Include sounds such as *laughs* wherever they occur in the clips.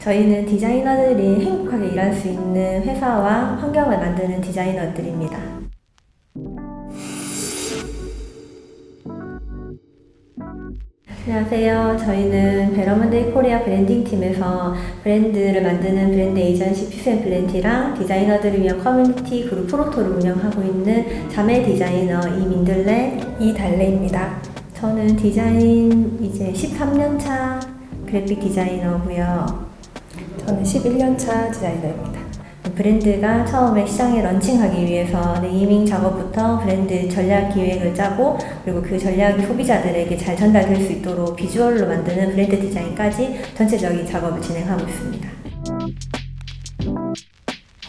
저희는 디자이너들이 행복하게 일할 수 있는 회사와 환경을 만드는 디자이너들입니다. 안녕하세요. 저희는 베러먼데이 코리아 브랜딩 팀에서 브랜드를 만드는 브랜드 에이전시 피스앤 블렌티랑 디자이너들을 위한 커뮤니티 그룹 프로토를 운영하고 있는 자매 디자이너 이민들레 이달래입니다. 저는 디자인 이제 13년 차 그래픽 디자이너고요. 저는 11년차 디자이너입니다. 브랜드가 처음에 시장에 런칭하기 위해서 네이밍 작업부터 브랜드 전략 기획을 짜고 그리고 그 전략이 소비자들에게 잘 전달될 수 있도록 비주얼로 만드는 브랜드 디자인까지 전체적인 작업을 진행하고 있습니다.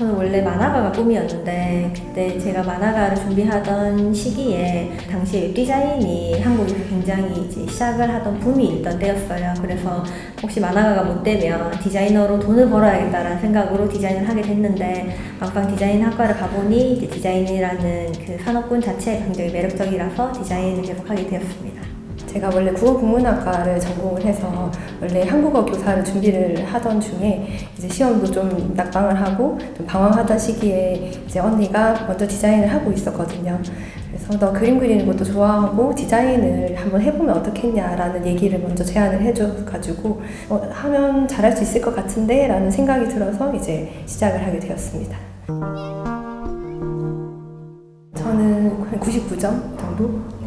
저는 원래 만화가가 꿈이었는데 그때 제가 만화가를 준비하던 시기에 당시에 웹 디자인이 한국에서 굉장히 이제 시작을 하던 붐이 있던 때였어요. 그래서 혹시 만화가가 못 되면 디자이너로 돈을 벌어야겠다라는 생각으로 디자인을 하게 됐는데 막상 디자인 학과를 가보니 이제 디자인이라는 그 산업군 자체가 굉장히 매력적이라서 디자인을 계속 하게 되었습니다. 제가 원래 국어 국문학과를 전공을 해서 원래 한국어 교사를 준비를 하던 중에 이제 시험도 좀 낙방을 하고 좀 방황하던 시기에 이제 언니가 먼저 디자인을 하고 있었거든요. 그래서 너 그림 그리는 것도 좋아하고 디자인을 한번 해보면 어떻겠냐라는 얘기를 먼저 제안을 해줘가지고 어, 하면 잘할 수 있을 것 같은데 라는 생각이 들어서 이제 시작을 하게 되었습니다. 저는 한 99점 정도?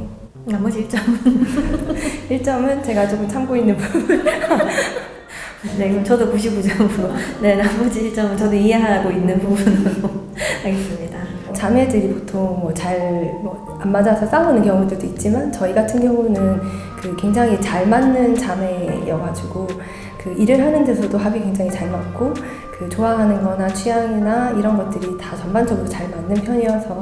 네. 나머지 1점은 1점은 *laughs* 제가 조금 참고 있는 부분. *laughs* 네, 저도 99점으로 네, 나머지 1점은 저도 이해하고 있는 부분으로 *laughs* 하겠습니다. 자매들이 보통 뭐잘뭐안 맞아서 싸우는 경우들도 있지만 저희 같은 경우는 그 굉장히 잘 맞는 자매여가지고 그 일을 하는 데서도 합이 굉장히 잘 맞고 그 좋아하는 거나 취향이나 이런 것들이 다 전반적으로 잘 맞는 편이어서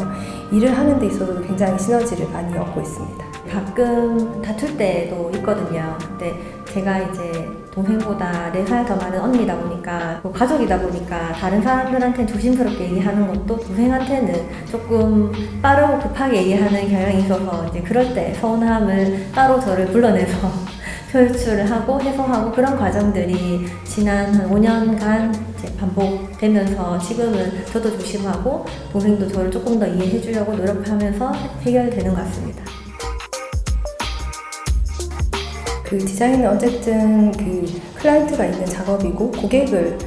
일을 하는 데 있어서도 굉장히 시너지를 많이 얻고 있습니다. 가끔 다툴 때도 있거든요. 근데 제가 이제 동생보다 4살 더 많은 언니다 보니까 뭐 가족이다 보니까 다른 사람들한테는 조심스럽게 얘기하는 것도 동생한테는 조금 빠르고 급하게 얘기하는 경향이 있어서 이제 그럴 때 서운함을 따로 저를 불러내서 *laughs* 표출을 하고 해소하고 그런 과정들이 지난 한 5년간 이제 반복되면서 지금은 저도 조심하고 동생도 저를 조금 더 이해해 주려고 노력하면서 해결되는 것 같습니다. 그 디자인은 어쨌든 그 클라이언트가 있는 작업이고 고객을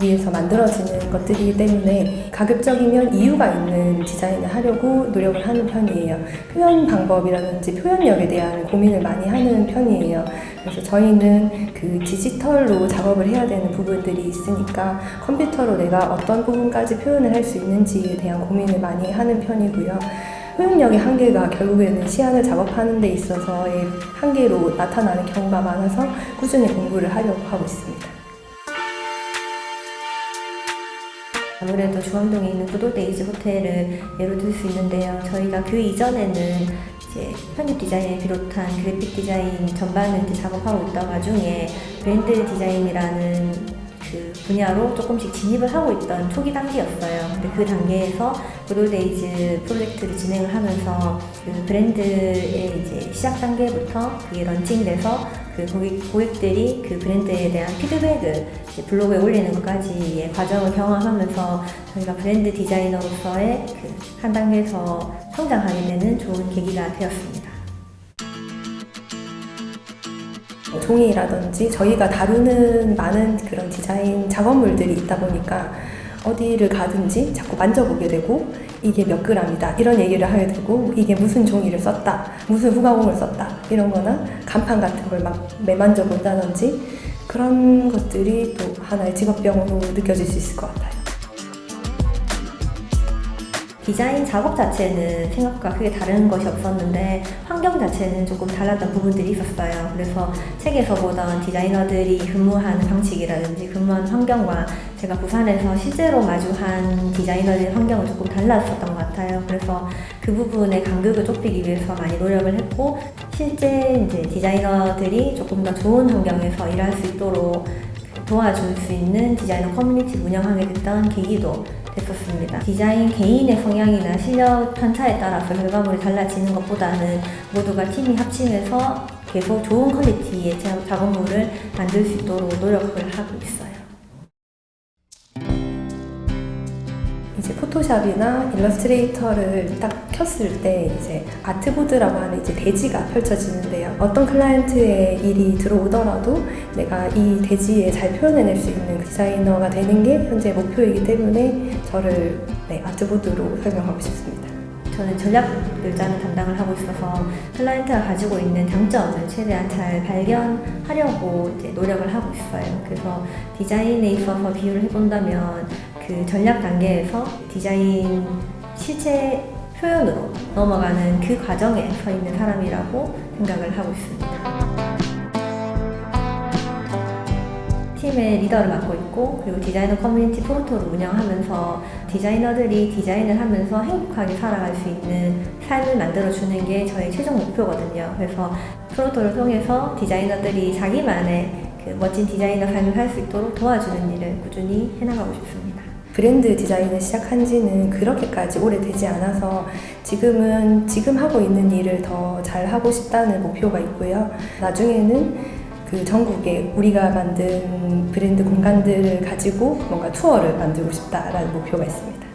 위해서 만들어지는 것들이기 때문에 가급적이면 이유가 있는 디자인을 하려고 노력을 하는 편이에요. 표현 방법이라든지 표현력에 대한 고민을 많이 하는 편이에요. 그래서 저희는 그 디지털로 작업을 해야 되는 부분들이 있으니까 컴퓨터로 내가 어떤 부분까지 표현을 할 수 있는지에 대한 고민을 많이 하는 편이고요. 표현력의 한계가 결국에는 시안을 작업하는 데 있어서의 한계로 나타나는 경우가 많아서 꾸준히 공부를 하려고 하고 있습니다. 아무래도 중앙동에 있는 구도데이즈 호텔을 예로 들 수 있는데요. 저희가 그 이전에는 이제 편집 디자인을 비롯한 그래픽 디자인 전반을 작업하고 있던 와중에 브랜드 디자인이라는 그 분야로 조금씩 진입을 하고 있던 초기 단계였어요. 근데 그 단계에서 구도데이즈 프로젝트를 진행을 하면서 그 브랜드의 이제 시작 단계부터 그게 런칭돼서 그 고객, 고객들이 그 브랜드에 대한 피드백을 블로그에 올리는 것까지의 과정을 경험하면서 저희가 브랜드 디자이너로서의 그 한 단계 더 성장하게 되는 좋은 계기가 되었습니다. 종이라든지 저희가 다루는 많은 그런 디자인 작업물들이 있다 보니까 어디를 가든지 자꾸 만져보게 되고 이게 몇 그램이다 이런 얘기를 하게 되고 이게 무슨 종이를 썼다 무슨 후가공을 썼다 이런 거나 간판 같은 걸 막 매만져 본다든지 그런 것들이 또 하나의 직업병으로 느껴질 수 있을 것 같아요. 디자인 작업 자체는 생각과 크게 다른 것이 없었는데 환경 자체는 조금 달랐던 부분들이 있었어요. 그래서 책에서 보던 디자이너들이 근무하는 방식이라든지 근무하는 환경과 제가 부산에서 실제로 마주한 디자이너들의 환경은 조금 달랐었던 것 같아요. 그래서 그 부분의 간극을 좁히기 위해서 많이 노력을 했고 실제 이제 디자이너들이 조금 더 좋은 환경에서 일할 수 있도록 도와줄 수 있는 디자이너 커뮤니티 운영하게 됐던 계기도 됐었습니다. 디자인 개인의 성향이나 실력 편차에 따라서 결과물이 달라지는 것보다는 모두가 팀이 합심해서 계속 좋은 퀄리티의 자- 작업물을 만들 수 있도록 노력을 하고 있어요. 포토샵이나 일러스트레이터를 딱 켰을 때 이제 아트보드라고 하는 이제 대지가 펼쳐지는데요. 어떤 클라이언트의 일이 들어오더라도 내가 이 대지에 잘 표현해낼 수 있는 디자이너가 되는 게 현재 목표이기 때문에 저를 네, 아트보드로 설명하고 싶습니다. 저는 전략을 짜는 담당을 하고 있어서 클라이언트가 가지고 있는 장점을 최대한 잘 발견하려고 노력을 하고 있어요. 그래서 디자인에 있어서 비유를 해본다면 그 전략 단계에서 디자인 실체 표현으로 넘어가는 그 과정에 서 있는 사람이라고 생각을 하고 있습니다. 팀의 리더를 맡고 있고 그리고 디자이너 커뮤니티 프로토를 운영하면서 디자이너들이 디자인을 하면서 행복하게 살아갈 수 있는 삶을 만들어주는 게 저의 최종 목표거든요. 그래서 프로토를 통해서 디자이너들이 자기만의 그 멋진 디자이너 삶을 살 수 있도록 도와주는 일을 꾸준히 해나가고 싶습니다. 브랜드 디자인을 시작한 지는 그렇게까지 오래되지 않아서 지금은 지금 하고 있는 일을 더 잘 하고 싶다는 목표가 있고요. 나중에는 그 전국에 우리가 만든 브랜드 공간들을 가지고 뭔가 투어를 만들고 싶다라는 목표가 있습니다.